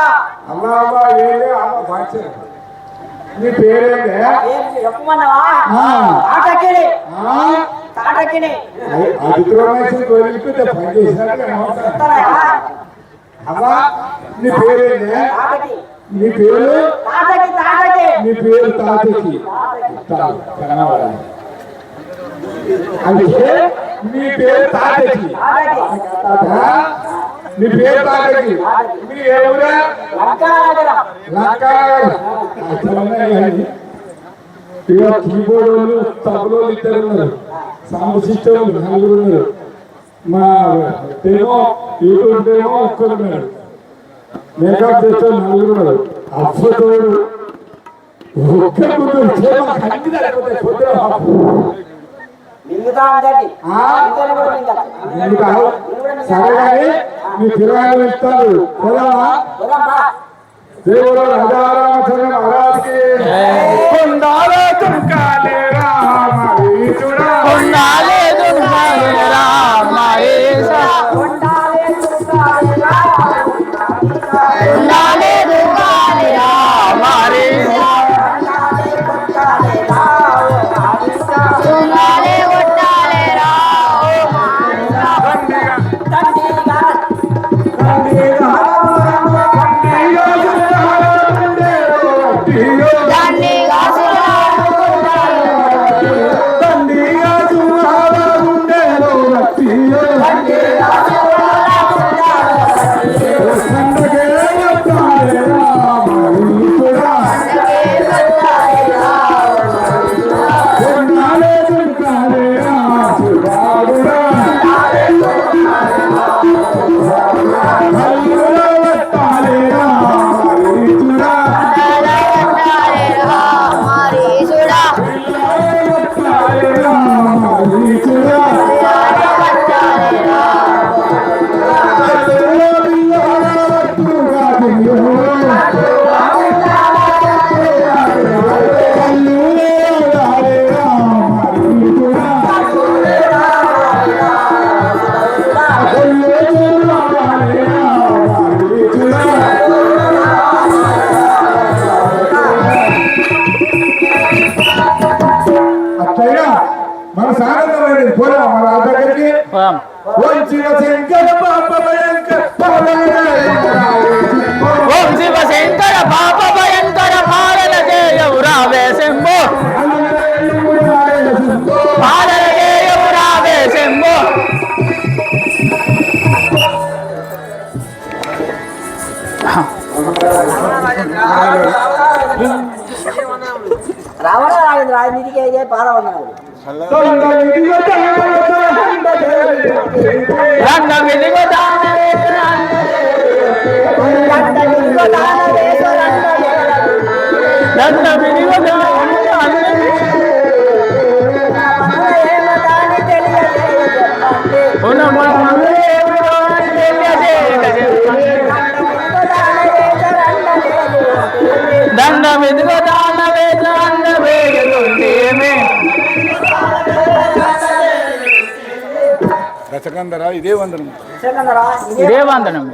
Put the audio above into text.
అమ్మ. అమ్మ అమ్మ నీ పేరేంటే? పని చేసినట్టు? అమ్మా నీ పేరేంటే? నీ పేరు? నీ పేరు తాతకి కనబడాలి. అంటే నీ పేరు తాతకి నీ పేరు తాతకి మీ ఇక కీబోర్డ్ వాళ్ళు తబలో ఇద్దరు ఉన్నారు. సౌండ్ సిస్టమ్ నలుగురు ఉన్నారు. మా ఏమో యూట్యూబ్ ఏమో ఒక్కరు ఉన్నారు. మేకప్ చేస్తే నలుగురు ఉన్నారు. అప్పతోడు ఒక్క సరే మీ పిల్లలు ఇస్తారు. పోదామా. దేవుడు మహారాజ్కి కొండాలే దుర్గాలే మన సాగతమైనది పోరా మన ఆ దగ్గరికి పోదాం వంచిన శంకర పాప భయంకర ఓం శివ శంకర పాప భయంకర పాలన చేయవు రావే శంభో పాలన చేయవు రావే శంభో రావణ రాజేంద్ర రాజనీతికి అయ్యే పాల ఉన్నాడు రంగం ఇదిగో செகந்தரா? இதே வந்தனம் இதே வந்தனம்